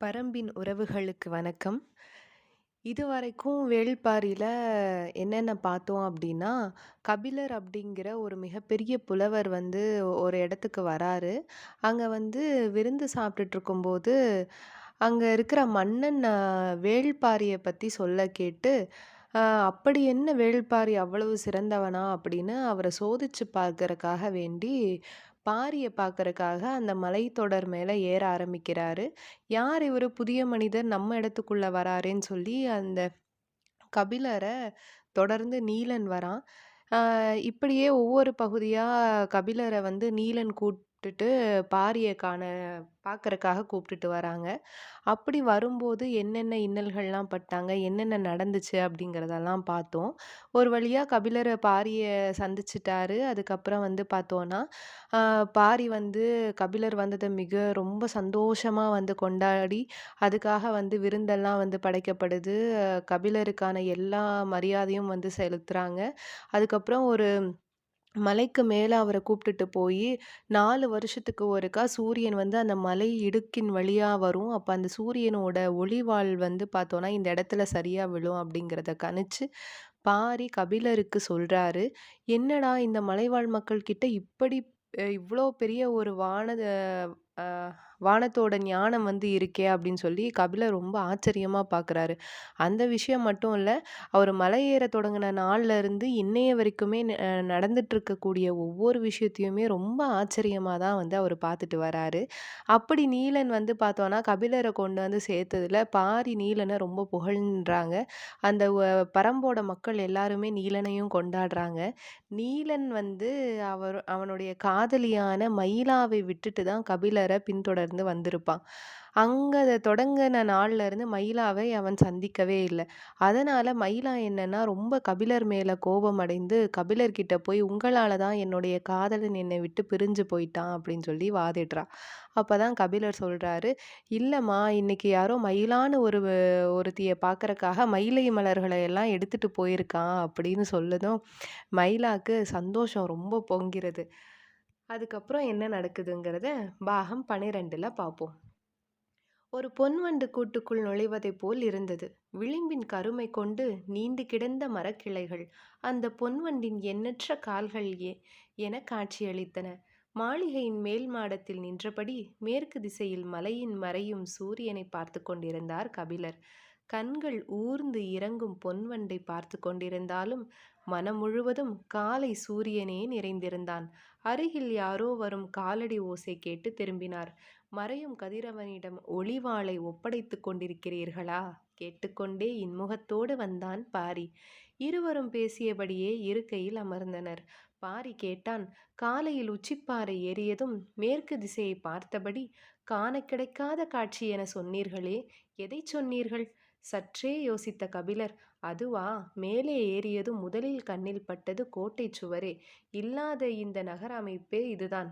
பரம்பின் உறவுகளுக்கு வணக்கம். இதுவரைக்கும் வேள்பாரியில் என்னென்ன பார்த்தோம் அப்படின்னா கபிலர் அப்படிங்கிற ஒரு மிகப்பெரிய புலவர் வந்து ஒரு இடத்துக்கு வராரு. அங்கே வந்து விருந்து சாப்பிட்டுட்ருக்கும்போது, அங்கே இருக்கிற மன்னன் வேள்பாரியை பற்றி சொல்ல கேட்டு, "அப்படி என்ன வேள்பாரி அவ்வளவு சிறந்தவனா?" அப்படின்னு அவரை சோதிச்சு பார்க்கறக்காக வேண்டி, பாரியை பார்க்கறக்காக அந்த மலைத்தொடர் மேலே ஏற ஆரம்பிக்கிறாரு. யார் இவர் புதிய மனிதர் நம்ம இடத்துக்குள்ளே வராருன்னு சொல்லி அந்த கபிலரை தொடர்ந்து நீலன் வரான். இப்படியே ஒவ்வொரு பகுதியாக கபிலரை வந்து நீலன் கூப்ட்டுட்டு பாரியை காண பார்க்கறக்காக கூப்பிட்டுட்டு வராங்க. அப்படி வரும்போது என்னென்ன இன்னல்கள்லாம் பட்டாங்க, என்னென்ன நடந்துச்சு அப்படிங்கிறதெல்லாம் பார்த்தோம். ஒரு வழியாக கபிலர் பாரியை சந்திச்சிட்டாரு அதுக்கப்புறம் வந்து பார்த்தோன்னா, பாரி வந்து கபிலர் வந்ததை மிக ரொம்ப சந்தோஷமா வந்து கொண்டாடி, அதுக்காக வந்து விருந்தெல்லாம் வந்து படைக்கப்படுது. கபிலருக்கான எல்லா மரியாதையும் வந்து செலுத்துறாங்க. அதுக்கப்புறம் ஒரு மலைக்கு மேலே அவரை கூப்பிட்டுட்டு போய் நாலு வருஷத்துக்கு ஒருக்கா சூரியன் வந்து அந்த மலை இடுக்கின் வழியாக வரும். அப்போ அந்த சூரியனோட ஒளிவாள் வந்து பார்த்தோன்னா, இந்த இடத்துல சரியாக விழும் அப்படிங்கிறத கணிச்சு, பாரி கபிலருக்கு சொல்கிறாரு "என்னடா இந்த மலைவாழ் மக்கள்கிட்ட இப்படி இவ்வளோ பெரிய ஒரு வானத வானத்தோட ஞானம் வந்து இருக்கே!" அப்படின்னு சொல்லி கபிலர் ரொம்ப ஆச்சரியமாக பார்க்குறாரு. அந்த விஷயம் மட்டும் இல்லை அவர் மலை ஏற தொடங்குன இருந்து இன்னைய வரைக்குமே நடந்துட்டுருக்கக்கூடிய ஒவ்வொரு விஷயத்தையுமே ரொம்ப ஆச்சரியமாக தான் வந்து அவர் பார்த்துட்டு வராரு. அப்படி நீலன் வந்து பார்த்தோன்னா, கபிலரை கொண்டு வந்து சேர்த்ததில் பாரி நீலனை ரொம்ப புகழ்ன்றாங்க. அந்த பரம்போட மக்கள் எல்லாருமே நீலனையும் கொண்டாடுறாங்க. நீலன் வந்து அவர் அவனுடைய காதலியான மயிலாவை விட்டுட்டு தான் கபிலரை பின்தொடர் இருந்து வந்திருப்பான். அங்கே தொடங்கின நாள்ல இருந்து மயிலாவை அவன் சந்திக்கவே இல்லை அதனால் மயிலா என்னன்னா, ரொம்ப கபிலர் மேலே கோபம் அடைந்து, கபிலர்கிட்ட போய் உங்களால் தான் என்னுடைய காதலன் என்னை விட்டு பிரிஞ்சு போயிட்டான்" அப்படின்னு சொல்லி வாதிடுறா. அப்பதான் கபிலர் சொல்கிறாரு இல்லைம்மா இன்னைக்கு யாரோ மயிலான்னு ஒரு ஒருத்தியை பார்க்குறக்காக மயிலை மலர்களை எல்லாம் எடுத்துகிட்டு போயிருக்கான்" அப்படின்னு சொல்லதும், மயிலாக்கு சந்தோஷம் ரொம்ப பொங்கிறது. அதுக்கப்புறம் என்ன நடக்குதுங்கிறத பாகம் 12ல பார்ப்போம். ஒரு பொன்வண்டு கூட்டுக்குள் நுழைவதைப் போல் இருந்தது. விளிம்பின் கருமை கொண்டு நீண்டு கிடந்த மரக்கிளைகள் அந்த பொன்வண்டின் எண்ணற்ற கால்கள் ஏ என காட்சியளித்தன. மாளிகையின் மேல் மாடத்தில் நின்றபடி மேற்கு திசையில் மலையின் மறையும் சூரியனை பார்த்துக் கொண்டிருந்தார் கபிலர். கண்கள் ஊர்ந்து இறங்கும் பொன்வண்டை பார்த்து கொண்டிருந்தாலும், மனம் முழுவதும் காலை சூரியனே நிறைந்திருந்தான். அருகில் யாரோ வரும் காலடி ஓசை கேட்டு திரும்பினார். "மறையும் கதிரவனிடம் ஒளிவாளை ஒப்படைத்துக் கொண்டிருக்கிறீர்களா?" கேட்டுக்கொண்டே இன்முகத்தோடு வந்தான் பாரி. இருவரும் பேசியபடியே இருக்கையில் அமர்ந்தனர். பாரி கேட்டான், "காலையில் உச்சிப்பாறை ஏறியதும் மேற்கு திசையை பார்த்தபடி காண கிடைக்காத காட்சி என சொன்னீர்களே, எதைச் சொன்னீர்கள்?" சற்றே யோசித்த கபிலர், "அதுவா, மேலே ஏறியது முதலில் கண்ணில் பட்டது கோட்டை சுவரே இல்லாத இந்த நகர அமைப்பே இதுதான்.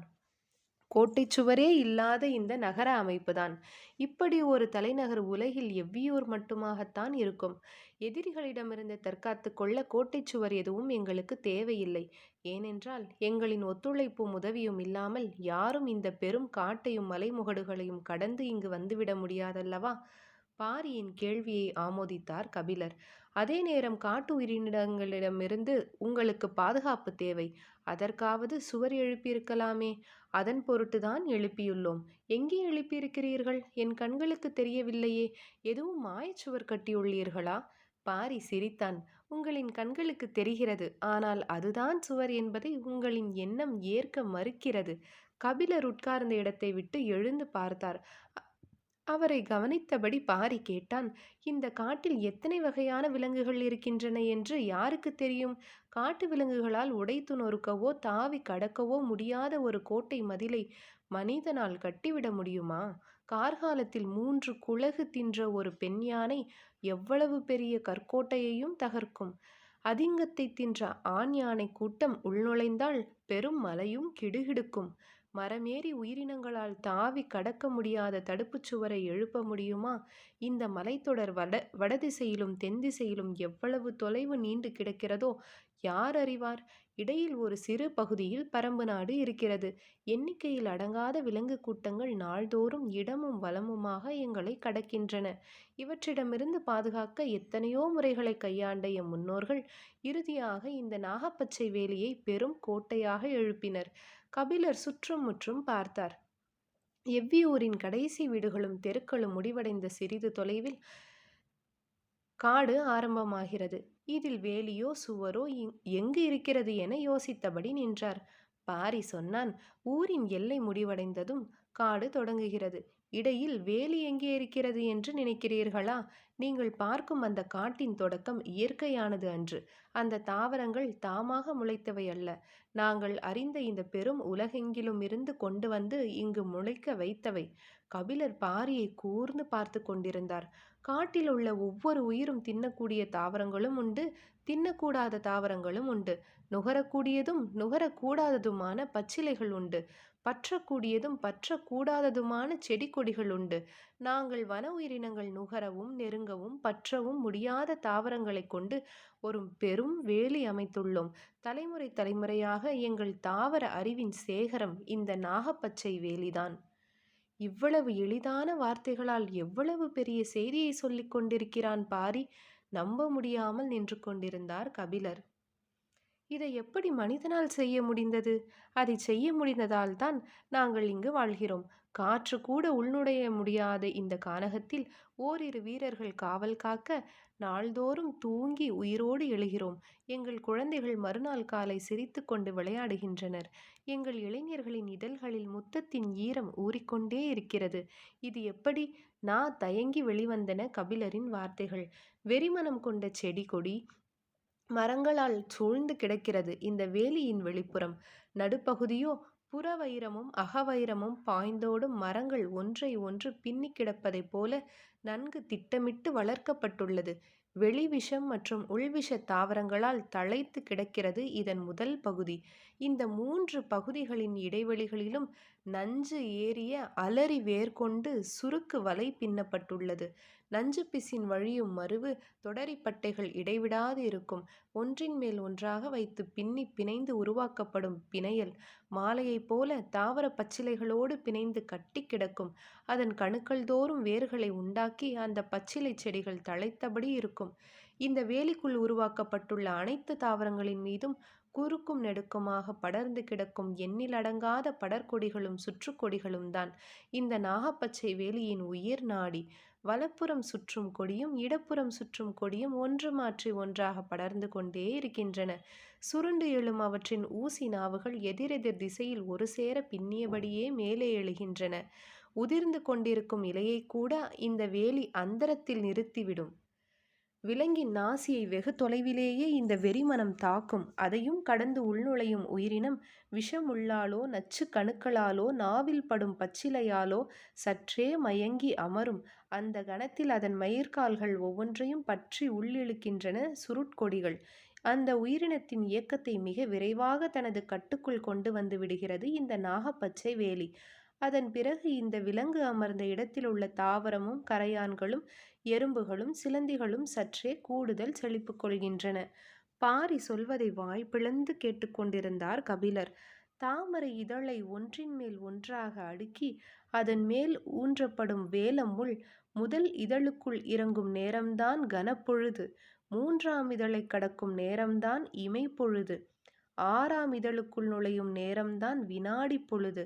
கோட்டை சுவரே இல்லாத இந்த நகர அமைப்புதான். இப்படி ஒரு தலைநகர் உலகில் எவ்வியூர் மட்டுமாகத்தான் இருக்கும். எதிரிகளிடமிருந்து தற்காத்து கொள்ள கோட்டை சுவர் எதுவும் எங்களுக்கு தேவையில்லை. ஏனென்றால் எங்களின் ஒத்துழைப்பும் உதவியும் இல்லாமல் யாரும் இந்த பெரும் காட்டையும் மலைமுகடுகளையும் கடந்து இங்கு வந்துவிட முடியாதல்லவா?" பாரியின் கேள்வியை ஆமோதித்தார் கபிலர். "அதே நேரம் காட்டு உயிரினங்களிடமிருந்து உங்களுக்கு பாதுகாப்பு தேவை. அதற்காவது சுவர் எழுப்பியிருக்கலாமே." "அதன் பொருட்டுதான் எழுப்பியுள்ளோம்." "எங்கே எழுப்பியிருக்கிறீர்கள்? என் கண்களுக்கு தெரியவில்லையே." "எதுவும் மாயச் சுவர் கட்டியுள்ளீர்களா?" பாரி சிரித்தான். "உங்களின் கண்களுக்கு தெரிகிறது. ஆனால் அதுதான் சுவர் என்பதை உங்களின் எண்ணம் ஏற்க மறுக்கிறது." கபிலர் உட்கார்ந்த இடத்தை விட்டு எழுந்து பார்த்தார். அவரை கவனித்தபடி பாரி கேட்டான், இந்த காட்டில் எத்தனை வகையான விலங்குகள் இருக்கின்றன என்று யாருக்கு தெரியும்?" "காட்டு விலங்குகளால் உடைத்து நொறுக்கவோ தாவி கடக்கவோ முடியாத ஒரு கோட்டை மதிலை மனிதனால் கட்டிவிட முடியுமா? கார்காலத்தில் மூன்று குலகு தின்ற ஒரு பெண் யானை எவ்வளவு பெரிய கற்கோட்டையையும் தகர்க்கும். அதிங்கத்தை தின்ற ஆண் யானை கூட்டம் உள்நுழைந்தால் பெரும் மலையும் கிடுகிடுக்கும்." மரமேறி உயிரினங்களால் தாவி கடக்க முடியாத தடுப்புச் சுவரை எழுப்ப முடியுமா? இந்த மலைத்தொடர் வட வடதிசையிலும் தென்திசையிலும் எவ்வளவு தொலைவு நீண்டு கிடக்கிறதோ யார் அறிவார்? இடையில் ஒரு சிறு பகுதியில் பரம்பு நாடு இருக்கிறது. எண்ணிக்கையில் அடங்காத விலங்கு கூட்டங்கள் நாள்தோறும் இடமும் வளமுமாக எங்களை கடக்கின்றன. இவற்றிடமிருந்து பாதுகாக்க எத்தனையோ முறைகளை கையாண்ட எம் முன்னோர்கள் இறுதியாக இந்த நாகப்பச்சை வேலியை பெரும் கோட்டையாக எழுப்பினர். கபிலர் சுற்றும் முற்றும் பார்த்தார். எவ்வியூரின் கடைசி வீடுகளும் தெருக்களும் முடிவடைந்த சிறிது தொலைவில் காடு ஆரம்பமாகிறது. இதில் வேலியோ சுவரோ எங்கு இருக்கிறது என யோசித்தபடி நின்றார். பாரி சொன்னான் ஊரின் எல்லை முடிவடைந்ததும் காடு தொடங்குகிறது. இடையில் வேலி எங்கே இருக்கிறது என்று நினைக்கிறீர்களா? நீங்கள் பார்க்கும் அந்த காட்டின் தொடக்கம் இயற்கையானது அன்று. அந்த தாவரங்கள் தாமாக முளைத்தவை அல்ல. நாங்கள் அறிந்த இந்த பெரும் உலகெங்கிலும் இருந்து கொண்டு வந்து இங்கு முளைக்க வைத்தவை. கபிலர் பாரியை கூர்ந்து பார்த்து கொண்டிருந்தார். காட்டில் உள்ள ஒவ்வொரு உயிரும் தின்னக்கூடிய தாவரங்களும் உண்டு தின்னக்கூடாத தாவரங்களும் உண்டு. நுகரக்கூடியதும் நுகரக்கூடாததுமான பச்சிலைகள் உண்டு. பற்றக்கூடியதும் பற்றக்கூடாததுமான செடி கொடிகள் உண்டு. நாங்கள் வன உயிரினங்கள் நுகரவும் நெருங்கவும் பற்றவும் முடியாத தாவரங்களை கொண்டு ஒரு பெரும் வேலி அமைத்துள்ளோம். தலைமுறை தலைமுறையாக எங்கள் தாவர அறிவின் சேகரம் இந்த நாகப்பச்சை வேலிதான். இவ்வளவு எளிதான வார்த்தைகளால் எவ்வளவு பெரிய செய்தியை சொல்லிக் கொண்டிருக்கிறான் பாரி. நம்ப முடியாமல் நின்று கொண்டிருந்தார் கபிலர். இதை எப்படி மனிதனால் செய்ய முடிந்தது? அதை செய்ய முடிந்ததால் தான் நாங்கள் இங்கு வாழ்கிறோம். காற்று கூட உள்நுடைய முடியாத இந்த கானகத்தில் ஓரிரு வீரர்கள் காவல் காக்க நாள்தோறும் தூங்கி உயிரோடு எழுகிறோம். எங்கள் குழந்தைகள் மறுநாள் காலை சிரித்து கொண்டு விளையாடுகின்றனர். எங்கள் இளைஞர்களின் இதழ்களில் முத்தத்தின் ஈரம் ஊறிக்கொண்டே இருக்கிறது. இது எப்படி? நான் தயங்கி வெளிவந்தன கபிலரின் வார்த்தைகள். வெறிமனம் கொண்ட செடி கொடி மரங்களால் சூழ்ந்து கிடக்கிறது இந்த வேலியின் வெளிப்புறம். நடுப்பகுதியோ புறவைரமும் அகவைரமும் பாய்ந்தோடும் மரங்கள் ஒன்றை ஒன்று பின்னி கிடப்பதைப் போல நன்கு திட்டமிட்டு வளர்க்கப்பட்டுள்ளது. வெளிவிஷம் மற்றும் உள்விஷ தாவரங்களால் தழைத்து கிடக்கிறது இதன் முதல் பகுதி. இந்த மூன்று பகுதிகளின் இடைவெளிகளிலும் நஞ்சு ஏறிய அலறி வேர்கொண்டு சுருக்கு வலை பின்னப்பட்டுள்ளது. நஞ்சு பிசின் வழியும் மருவு தொடரிப்பட்டைகள் இடைவிடாது இருக்கும். ஒன்றின் மேல் ஒன்றாக வைத்து பின்னி பிணைந்து உருவாக்கப்படும் பிணையல் மாலையைப் போல தாவர பச்சிலைகளோடு பிணைந்து கட்டி கிடக்கும். அதன் கணுக்கள் தோறும் வேர்களை உண்டாக்கி அந்த பச்சிலை செடிகள் தழைத்தபடி இருக்கும். இந்த வேலிக்குள் உருவாக்கப்பட்டுள்ள அனைத்து தாவரங்களின் மீதும் குறுக்கும் நெடுக்குமாக படர்ந்து கிடக்கும் எண்ணிலடங்காத படர்கொடிகளும் சுற்றுக்கொடிகளும் தான். இந்த நாகப்பச்சை வேலியின் உயிர் நாடி வலப்புறம் சுற்றும் கொடியும் இடப்புறம் சுற்றும் கொடியும் ஒன்று மாற்றி ஒன்றாக படர்ந்து கொண்டே இருக்கின்றன. சுருண்டு எழும் அவற்றின் ஊசி நாவுகள் எதிரெதிர் திசையில் ஒரு சேர பின்னியபடியே மேலே எழுகின்றன. உதிர்ந்து கொண்டிருக்கும் இலையை கூட இந்த வேலி அந்தரத்தில் நிறுத்திவிடும். விலங்கின் நாசியை வெகு தொலைவிலேயே இந்த வெறிமனம் தாக்கும். அதையும் கடந்து உள்நுழையும் உயிரினம் விஷமுள்ளாலோ நச்சு கணுக்களாலோ நாவில் படும் பச்சிலையாலோ சற்றே மயங்கி அமரும். அந்த கணத்தில் அதன் மயிர்கால்கள் ஒவ்வொன்றையும் பற்றி உள்ளிழுக்கின்றன சுருட்கொடிகள். அந்த உயிரினத்தின் இயக்கத்தை மிக விரைவாக தனது கட்டுக்குள் கொண்டு வந்து விடுகிறது இந்த நாகப்பச்சை வேலி. அதன் பிறகு இந்த விலங்கு அமர்ந்த இடத்தில் உள்ள தாவரமும் கரையான்களும் எறும்புகளும் சிலந்திகளும் சற்றே கூடுதல் செழிப்பு கொள்கின்றன. பாரி சொல்வதை வாய் பிளந்து கேட்டுக்கொண்டிருந்தார் கபிலர். தாமரை இதழை ஒன்றின் மேல் ஒன்றாக அடுக்கி அதன் மேல் ஊன்றப்படும் வேலமுள் முதல் இதழுக்குள் இறங்கும் நேரம்தான் கனப்பொழுது. மூன்றாம் இதழை கடக்கும் நேரம்தான் இமைப்பொழுது. ஆறாம் இதழுக்குள் நுழையும் நேரம்தான் வினாடி பொழுது.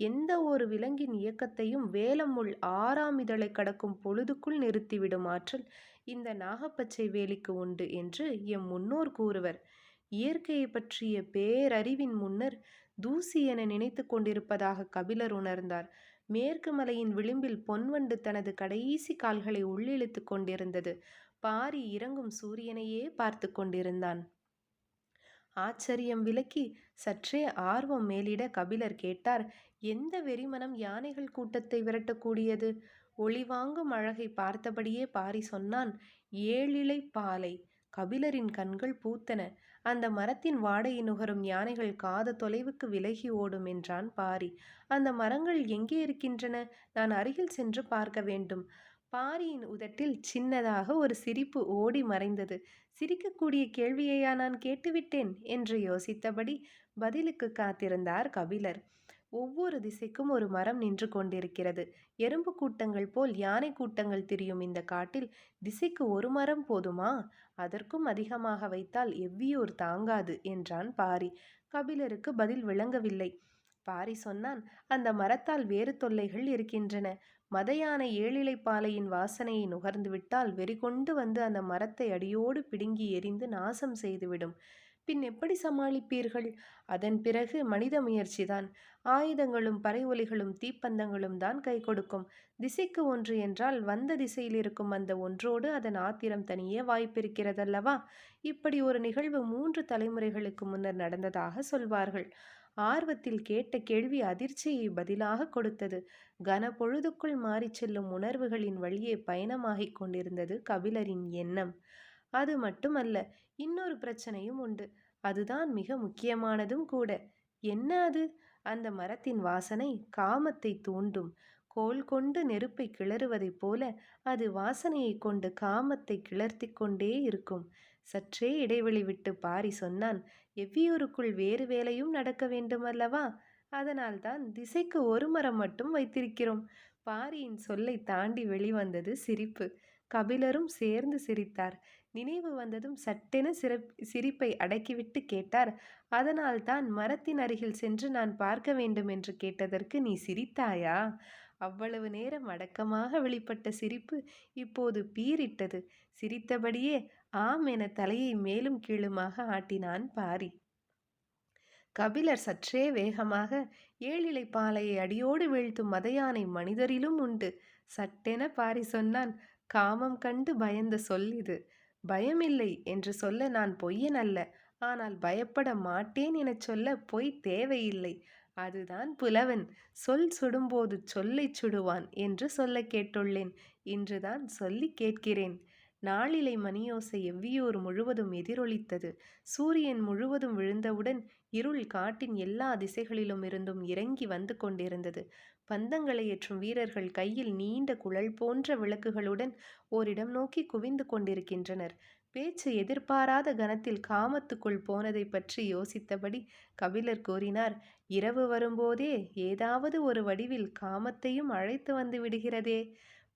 எந்த ஒரு விலங்கின் இயக்கத்தையும் வேலமுள் ஆறாம் இதழை கடக்கும் பொழுதுக்குள் நிறுத்திவிடும் ஆற்றல் இந்த நாகப்பச்சை வேலிக்கு உண்டு என்று எம் முன்னோர் கூறுவர். இயற்கையை பற்றிய பேரறிவின் முன்னர் தூசி என நினைத்து கொண்டிருப்பதாக கபிலர் உணர்ந்தார். மேற்கு மலையின் விளிம்பில் பொன்வண்டு தனது கடைசி கால்களை உள்ளிழுத்து கொண்டிருந்தது. பாரி இறங்கும் சூரியனையே பார்த்து கொண்டிருந்தான். ஆச்சரியம் விலக்கி சற்றே ஆர்வம் மேலிட கபிலர் கேட்டார் எந்த வெறிமனம் யானைகள் கூட்டத்தை விரட்டக்கூடியது ஒளிவாங்கும் அழகை பார்த்தபடியே பாரி சொன்னான் ஏழிலை பாலை கபிலரின் கண்கள் பூத்தன. அந்த மரத்தின் வாடையை நுகரும் யானைகள் காத தொலைவுக்கு விலகி ஓடும் என்றான் பாரி. அந்த மரங்கள் எங்கே இருக்கின்றன? நான் அருகில் சென்று பார்க்க வேண்டும். பாரியின் உதட்டில் சின்னதாக ஒரு சிரிப்பு ஓடி மறைந்தது. சிரிக்கக்கூடிய கேள்வியையா நான் கேட்டுவிட்டேன்? என்று யோசித்தபடி பதிலுக்கு காத்திருந்தார் கபிலர். ஒவ்வொரு திசைக்கும் ஒரு மரம் நின்று கொண்டிருக்கிறது. எறும்பு கூட்டங்கள் போல் யானை கூட்டங்கள் திரியும் இந்த காட்டில் திசைக்கு ஒரு மரம் போதுமா? அதற்கும் அதிகமாக வைத்தால் எவ்வியூர் தாங்காது என்றான் பாரி. கபிலருக்கு பதில் விளங்கவில்லை. பாரி சொன்னான் அந்த மரத்தால் வேறு தொல்லைகள் இருக்கின்றன. மதையான ஏழிலைப்பாலையின் வாசனையை நுகர்ந்துவிட்டால் வெறிகொண்டு வந்து அந்த மரத்தை அடியோடு பிடுங்கி எறிந்து நாசம் செய்துவிடும். பின் எப்படி சமாளிப்பீர்கள்? அதன் பிறகு மனித முயற்சிதான். ஆயுதங்களும் பறை ஒலிகளும் தீப்பந்தங்களும் தான் கை கொடுக்கும். திசைக்கு ஒன்று என்றால் வந்த திசையில் இருக்கும் அந்த ஒன்றோடு அதன் ஆத்திரம் தனியே வாய்ப்பிருக்கிறதல்லவா? இப்படி ஒரு நிகழ்வு மூன்று தலைமுறைகளுக்கு முன்னர் நடந்ததாக சொல்வார்கள். ஆர்வத்தில் கேட்ட கேள்வி அதிர்ச்சியை பதிலாக கொடுத்தது. கன பொழுதுக்குள் மாறிச் செல்லும் உணர்வுகளின் வழியே பயணமாகிக் கொண்டிருந்தது கபிலரின் எண்ணம். அது மட்டுமல்ல இன்னொரு பிரச்சனையும் உண்டு. அதுதான் மிக முக்கியமானதும் கூட. என்ன அது? அந்த மரத்தின் வாசனை காமத்தை தூண்டும். கோல் கொண்டு நெருப்பை கிளறுவதைப் போல அது வாசனையைக் கொண்டு காமத்தை கிளர்த்திக் கொண்டே இருக்கும். சற்றே இடைவெளி விட்டு பாரி சொன்னான் எவ்வியூருக்குள் வேறு வேலையும் நடக்க வேண்டுமல்லவா? அதனால்தான் திசைக்கு ஒரு மரம் மட்டும் வைத்திருக்கிறோம். பாரியின் சொல்லை தாண்டி வெளிவந்தது சிரிப்பு. கபிலரும் சேர்ந்து சிரித்தார். நினைவு வந்ததும் சட்டென சிறப் சிரிப்பை அடக்கிவிட்டு கேட்டார் அதனால்தான் மரத்தின் அருகில் சென்று நான் பார்க்க வேண்டும் என்று கேட்டதற்கு நீ சிரித்தாயா? அவ்வளவு நேரம் அடக்கமாக வெளிப்பட்ட சிரிப்பு இப்போது பீறிட்டது. சிரித்தபடியே ஆம் என தலையை மேலும் கீழுமாக ஆட்டினான் பாரி. கபிலர் சற்றே வேகமாக ஏழிலைப்பாலையை அடியோடு வீழ்த்தும் மதையானை மனிதரிலும் உண்டு. சட்டென பாரி சொன்னான் காமம் கண்டு பயந்த சொல் இது. பயமில்லை என்று சொல்ல நான் பொய்யன் அல்ல. ஆனால் பயப்பட மாட்டேன் எனச் சொல்ல பொய் தேவையில்லை. அதுதான் புலவன். சொல் சுடும்போது சொல்லைச் சுடுவான் என்று சொல்லக் கேட்டுள்ளேன். இன்றுதான் சொல்லிக் கேட்கிறேன். நாளிலை மணியோசை எவ்வியூர் முழுவதும் எதிரொலித்தது. சூரியன் முழுவதும் விழுந்தவுடன் இருள் காட்டின் எல்லா திசைகளிலும் இருந்தும் இறங்கி வந்து கொண்டிருந்தது. பந்தங்களை ஏற்றும் வீரர்கள் கையில் நீண்ட குழல் போன்ற விளக்குகளுடன் ஓரிடம் நோக்கி குவிந்து கொண்டிருக்கின்றனர். பேச்சு எதிர்பாராத கணத்தில் காமத்துக்குள் போனதைப் பற்றி யோசித்தபடி கபிலர் கூறினார் இரவு வரும்போதே ஏதாவது ஒரு வடிவில் காமத்தையும் அழைத்து வந்து விடுகிறதே.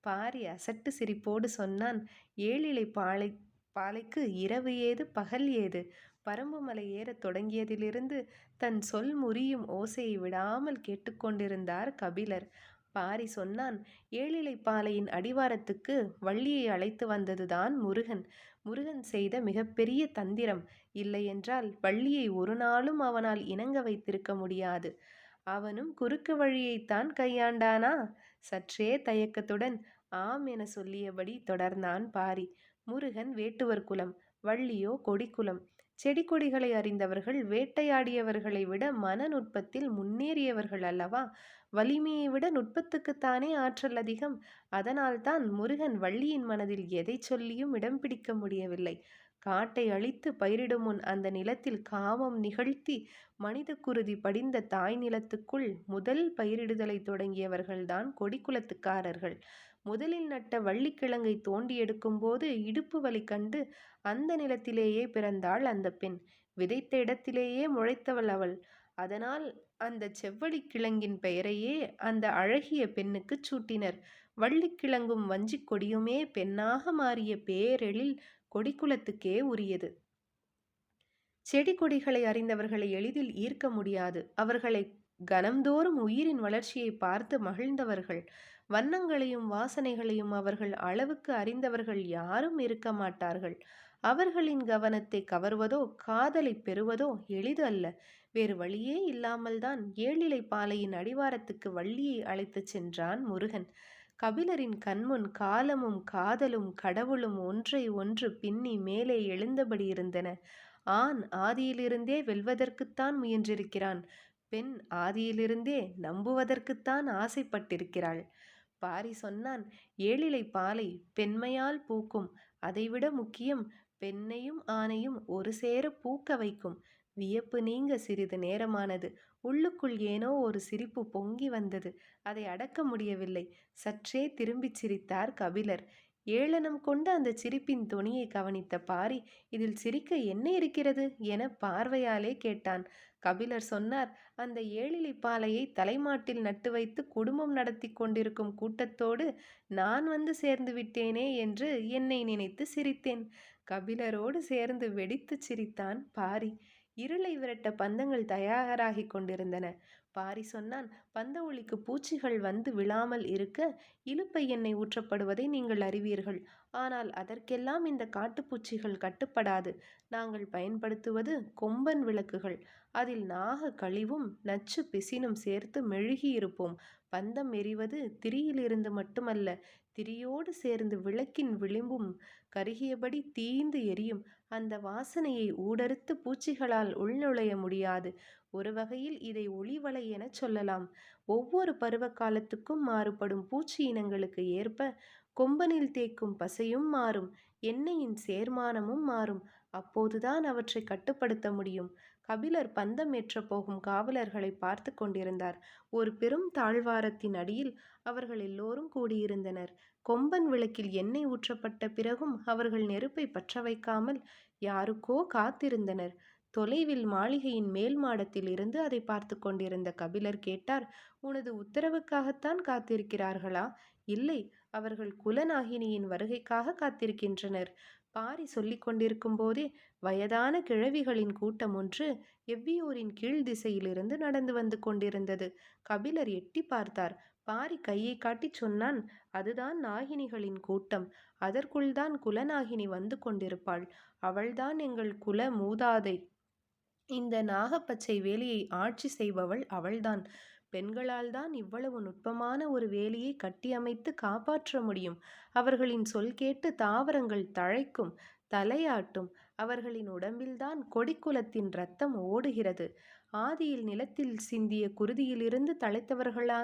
பாரி அசட்டு சிரிப்போடு சொன்னான் ஏழிலை பாலை பாலைக்கு இரவு ஏது பகல் ஏது? பரம்பு மலை ஏறத் தொடங்கியதிலிருந்து தன் சொல் முறியும் ஓசையை விடாமல் கேட்டுக்கொண்டிருந்தார் கபிலர். பாரி சொன்னான் ஏழிலைப்பாலையின் அடிவாரத்துக்கு வள்ளியை அழைத்து வந்ததுதான் முருகன். முருகன் செய்த மிகப்பெரிய தந்திரம். இல்லையென்றால் வள்ளியை ஒரு நாளும் அவனால் இணங்க வைத்திருக்க முடியாது. அவனும் குறுக்கு வழியைத்தான் கையாண்டானா? சற்றே தயக்கத்துடன் ஆம் என சொல்லியபடி தொடர்ந்தான் பாரி. முருகன் வேட்டுவர் குலம். வள்ளியோ கொடிக்குலம். செடி கொடிகளை அறிந்தவர்கள் வேட்டையாடியவர்களை விட மன நுட்பத்தில் முன்னேறியவர்கள் அல்லவா? வலிமையை விட நுட்பத்துக்குத்தானே ஆற்றல் அதிகம். அதனால்தான் முருகன் வள்ளியின் மனதில் எதை சொல்லியும் இடம் பிடிக்க முடியவில்லை. காட்டை அழித்து பயிரிடும் முன் அந்த நிலத்தில் காமம் நிகழ்த்தி மனித குருதி படிந்த தாய் நிலத்துக்குள் முதல் பயிரிடுதலை தொடங்கியவர்கள்தான் கொடிக்குலத்துக்காரர்கள். முதலில் நட்ட வள்ளிக்கிழங்கை தோண்டி எடுக்கும்போது இடுப்பு வலி கண்டு அந்த நிலத்திலேயே பிறந்தாள் அந்த பெண். விதைத்த இடத்திலேயே முளைத்தவள் அவள். அதனால் அந்த செவ்வழிக் கிழங்கின் பெயரையே அந்த அழகிய பெண்ணுக்குச் சூட்டினர். வள்ளிக்கிழங்கும் வஞ்சிக் கொடியுமே பெண்ணாக மாறிய பேரெழில் கொடிக்குலத்துக்கே உரியது. செடி கொடிகளை அறிந்தவர்களை எளிதில் ஈர்க்க முடியாது. அவர்களை கனம்தோறும் உயிரின் வளர்ச்சியை பார்த்து மகிழ்ந்தவர்கள். வண்ணங்களையும் வாசனைகளையும் அவர்கள் அளவுக்கு அறிந்தவர்கள் யாரும் இருக்க மாட்டார்கள். அவர்களின் கவனத்தை கவர்வதோ காதலைப் பெறுவதோ எளிது அல்ல. வேறு வழியே இல்லாமல்தான் ஏழிலைப்பாலையின் அடிவாரத்துக்கு வள்ளியை அழைத்துச் சென்றான் முருகன். கபிலரின் கண்முன் காலமும் காதலும் கடவுளும் ஒன்றை ஒன்று பின்னி மேலே எழுந்தபடி இருந்தன. ஆண் ஆதியிலிருந்தே வெல்வதற்குத்தான் முயன்றிருக்கிறான். பெண் ஆதியிலிருந்தே நம்புவதற்குத்தான் ஆசைப்பட்டிருக்கிறாள். பாரி சொன்னான். ஏழிலை பாலை பெண்மையால் பூக்கும். அதைவிட முக்கியம் பெண்ணையும் ஆணையும் ஒரு சேர பூக்க வைக்கும். வியப்பு நீங்க சிறிது நேரமானது. உள்ளுக்குள் ஏனோ ஒரு சிரிப்பு பொங்கி வந்தது. அதை அடக்க முடியவில்லை. சற்றே திரும்பிச் சிரித்தார் கபிலர். ஏளனம் கொண்ட அந்த சிரிப்பின் துணியை கவனித்த பாரி இதில் சிரிக்க என்ன இருக்கிறது? என பார்வையாலே கேட்டான். கபிலர் சொன்னார் அந்த ஏழிலி பாலையை தலைமாட்டில் நட்டு வைத்து குடும்பம் நடத்தி கொண்டிருக்கும் கூட்டத்தோடு நான் வந்து சேர்ந்து விட்டேனே என்று என்னை நினைத்து சிரித்தேன். கபிலரோடு சேர்ந்து வெடித்துச் சிரித்தான் பாரி. இருளை விரட்ட பந்தங்கள் தயாராகிக் கொண்டிருந்தன. பாரி சொன்னான் பந்த ஒளிக்கு பூச்சிகள் வந்து விழாமல் இருக்க இலுப்பை எண்ணெய் ஊற்றப்படுவதை நீங்கள் அறிவீர்கள். ஆனால் அதற்கெல்லாம் இந்த காட்டுப்பூச்சிகள் கட்டுப்படாது. நாங்கள் பயன்படுத்துவது கொம்பன் விளக்குகள். அதில் நாக கழிவும் நச்சு பிசினும் சேர்த்து மெழுகியிருப்போம். பந்தம் எரிவது திரியிலிருந்து மட்டுமல்ல திரியோடு சேர்ந்து விளக்கின் விளிம்பும் கருகியபடி தீந்து எரியும் அந்த வாசனையை ஊடறுத்து பூச்சிகளால் உள்நுழைய முடியாது. ஒரு வகையில் இதை ஒளிவலை என சொல்லலாம். ஒவ்வொரு பருவ காலத்துக்கும் மாறுபடும் பூச்சி இனங்களுக்கு ஏற்ப கொம்பனில் தேக்கும் பசையும் மாறும். எண்ணெயின் சேர்மானமும் மாறும். அப்போதுதான் அவற்றை கட்டுப்படுத்த முடியும். கபிலர் பந்தம் ஏற்ற போகும் காவலர்களை பார்த்து கொண்டிருந்தார். ஒரு பெரும் தாழ்வாரத்தின் அடியில் அவர்கள் எல்லோரும் கூடியிருந்தனர். கொம்பன் விளக்கில் எண்ணெய் ஊற்றப்பட்ட பிறகும் அவர்கள் நெருப்பை பற்ற வைக்காமல் யாருக்கோ காத்திருந்தனர். தொலைவில் மாளிகையின் மேல் மாடத்தில் இருந்து அதை பார்த்து கொண்டிருந்த கபிலர் கேட்டார் உனது உத்தரவுக்காகத்தான் காத்திருக்கிறார்களா? இல்லை அவர்கள் குலநாகினியின் வருகைக்காக காத்திருக்கின்றனர். பாரி சொல்லிக் கொண்டிருக்கும் போதே வயதான கிழவிகளின் கூட்டம் ஒன்று எவ்வியூரின் கீழ் திசையிலிருந்து நடந்து வந்து கொண்டிருந்தது. கபிலர் எட்டி பார்த்தார். பாரி கையை காட்டிச் சொன்னான் அதுதான் நாகினிகளின் கூட்டம். அதற்குள்தான் குலநாகினி வந்து கொண்டிருப்பாள். அவள்தான் எங்கள் குல மூதாதை. இந்த நாகப்பச்சை வேலியை ஆட்சி செய்பவள் அவள்தான். பெண்களால் தான் இவ்வளவு நுட்பமான ஒரு வேலியை கட்டியமைத்து காப்பாற்ற முடியும். அவர்களின் சொல் கேட்டு தாவரங்கள் தழைக்கும் தலையாட்டும். அவர்களின் உடம்பில்தான் கொடிக்குலத்தின் ரத்தம் ஓடுகிறது. ஆதியில் நிலத்தில் சிந்திய குருதியிலிருந்து தழைத்தவர்களா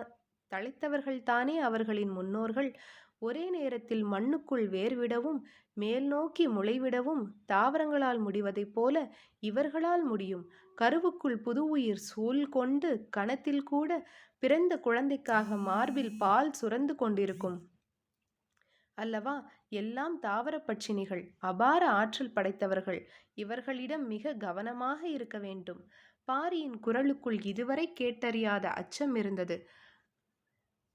தழைத்தவர்கள்தானே அவர்களின் முன்னோர்கள். ஒரே நேரத்தில் மண்ணுக்குள் வேர்விடவும் மேல் நோக்கி முளைவிடவும் தாவரங்களால் முடிவதைப் போல இவர்களால் முடியும். கருவுக்குள் புது உயிர் சூழ் கொண்டு கணத்தில் கூட பிறந்த குழந்தைக்காக மார்பில் பால் சுரந்து கொண்டிருக்கும். அல்லவா எல்லாம் தாவர பட்சினிகள் அபார ஆற்றல் படைத்தவர்கள். இவர்களிடம் மிக கவனமாக இருக்க வேண்டும். பாரியின் குரலுக்குள் இதுவரை கேட்டறியாத அச்சம் இருந்தது.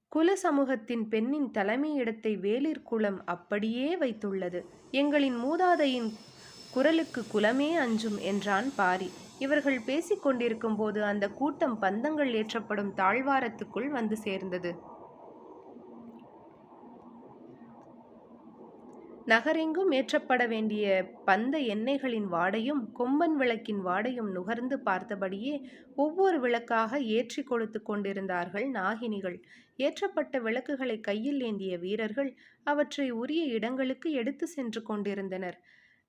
குல சமூகத்தின் பெண்ணின் தலைமையிடத்தை வேலிற் குலம் அப்படியே வைத்துள்ளது. எங்களின் மூதாதையின் குரலுக்கு குலமே அஞ்சும் என்றான் பாரி. இவர்கள் பேசிக்கொண்டிருக்கும் போது அந்த கூட்டம் பந்தங்கள் ஏற்றப்படும் தாழ்வாரத்துக்குள் வந்து சேர்ந்தது. நகரெங்கும் ஏற்றப்பட வேண்டிய பந்த எண்ணெய்களின் வாடையும் கொம்பன் விளக்கின் வாடையும் நுகர்ந்து பார்த்தபடியே ஒவ்வொரு விளக்காக ஏற்றி கொடுத்து கொண்டிருந்தார்கள் நாகினிகள். ஏற்றப்பட்ட விளக்குகளை கையில் ஏந்திய வீரர்கள் அவற்றை உரிய இடங்களுக்கு எடுத்து சென்று கொண்டிருந்தனர்.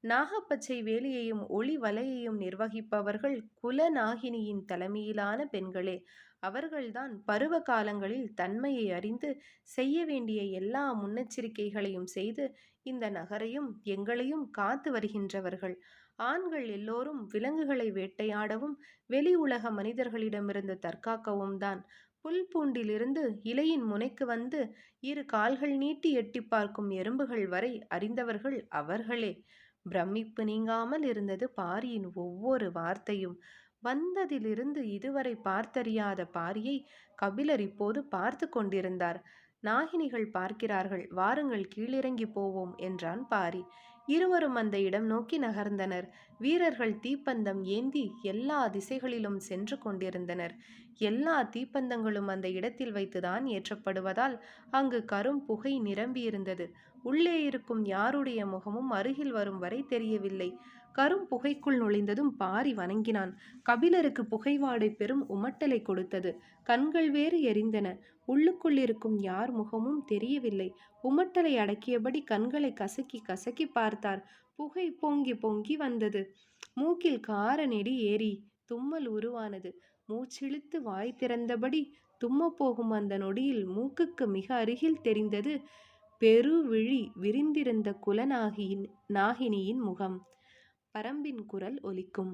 நாகப்பச்சை வேலியையும் ஒளி வலையையும் நிர்வகிப்பவர்கள் குல நாகினியின் தலைமையிலான பெண்களே அவர்கள்தான் பருவ காலங்களில் தன்மையை அறிந்து செய்ய வேண்டிய எல்லா முன்னெச்சரிக்கைகளையும் செய்து இந்த நகரையும் எங்களையும் காத்து வருகின்றவர்கள். ஆண்கள் எல்லோரும் விலங்குகளை வேட்டையாடவும் வெளி உலக மனிதர்களிடமிருந்து தற்காக்கவும் தான். புல் பூண்டிலிருந்து இலையின் முனைக்கு வந்து இரு கால்கள் நீட்டி எட்டி பார்க்கும் எறும்புகள் வரை அறிந்தவர்கள் அவர்களே. பிரமிப்பு நீங்காமல் இருந்தது பாரியின் ஒவ்வொரு வார்த்தையும். வந்ததிலிருந்து இதுவரை பார்த்தறியாத பாரியை கபிலர் இப்போது பார்த்து கொண்டிருந்தார். நாகினிகள் பார்க்கிறார்கள் வாருங்கள் கீழிறங்கி போவோம் என்றான் பாரி. இருவரும் அந்த இடம் நோக்கி நகர்ந்தனர். வீரர்கள் தீப்பந்தம் ஏந்தி எல்லா திசைகளிலும் சென்று கொண்டிருந்தனர். எல்லா தீப்பந்தங்களும் அந்த இடத்தில் வைத்துதான் ஏற்றப்படுவதால் அங்கு கரும் புகை நிரம்பியிருந்தது. உள்ளே இருக்கும் யாருடைய முகமும் அருகில் வரும் வரை தெரியவில்லை. கரும் புகைக்குள் நுழைந்ததும் பாரி வணங்கினான். கபிலருக்கு புகைவாடை பெரும் உமட்டலை கொடுத்தது. கண்கள் வேறு எரிந்தன. உள்ளுக்குள் இருக்கும் யார் முகமும் தெரியவில்லை. உமட்டலை அடக்கியபடி கண்களை கசக்கி கசக்கி பார்த்தார். புகை பொங்கி பொங்கி வந்தது. மூக்கில் கார நெடி ஏறி தும்மல் உருவானது. மூச்சிழுத்து வாய் திறந்தபடி தும்ம போகும் அந்த நொடியில் மூக்குக்கு மிக அருகில் தெரிந்தது பெருவிழி விரிந்திருந்த குலநாகியின் நாகினியின் முகம். பரம்பின் குரல் ஒலிக்கும்.